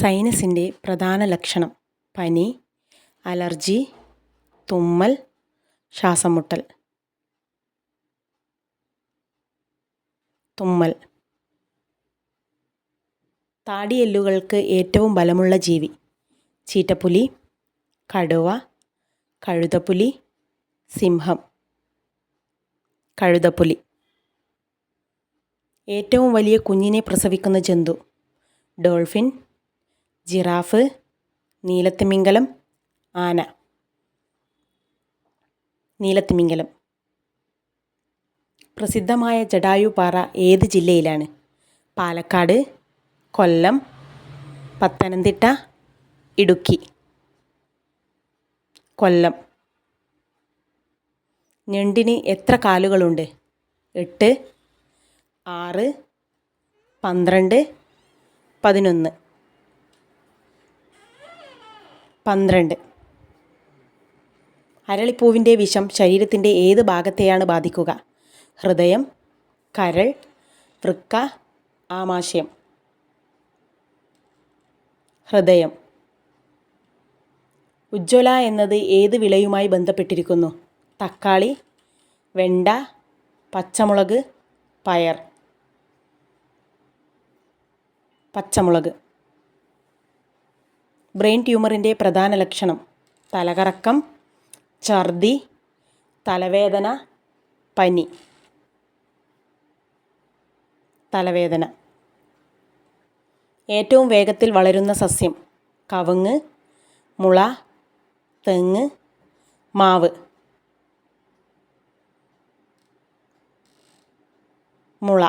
സൈനസിന്റെ പ്രധാന ലക്ഷണം പനി അലർജി തുമ്മൽ ശ്വാസം മുട്ടൽ തുമ്മൽ. താടിയെല്ലുകൾക്ക് ഏറ്റവും ബലമുള്ള ജീവി ചീറ്റപ്പുലി കടുവ കഴുതപ്പുലി സിംഹം. കഴുതപ്പുലി. ഏറ്റവും വലിയ കുഞ്ഞിനെ പ്രസവിക്കുന്ന ജന്തു ഡോൾഫിൻ ജിറാഫ് നീലത്തിമിംഗലം ആന. നീലത്തിമിംഗലം. പ്രസിദ്ധമായ ജടായുപാറ ഏത് ജില്ലയിലാണ്? പാലക്കാട് കൊല്ലം പത്തനംതിട്ട ഇടുക്കി. കൊല്ലം. ഞണ്ടിന് എത്ര കാലുകളുണ്ട്? എട്ട് ആറ് പന്ത്രണ്ട് പതിനൊന്ന്. പന്ത്രണ്ട്. അരളിപ്പൂവിന്റെ വിഷം ശരീരത്തിന്റെ ഏത് ഭാഗത്തെയാണ് ബാധിക്കുക? ഹൃദയം കരൾ വൃക്ക ആമാശയം. ഹൃദയം. ഉജ്ജ്വല എന്നത് ഏത് വിളയുമായി ബന്ധപ്പെട്ടിരിക്കുന്നു? തക്കാളി വെണ്ട പച്ചമുളക് പയർ. പച്ചമുളക്. ബ്രെയിൻ ട്യൂമറിന്റെ പ്രധാന ലക്ഷണം. തലകറക്കം ഛർദി തലവേദന പനി. തലവേദന. ഏറ്റവും വേഗത്തിൽ വളരുന്ന സസ്യം. കവുങ്ങ് മുള തെങ്ങ് മാവ്. മുള.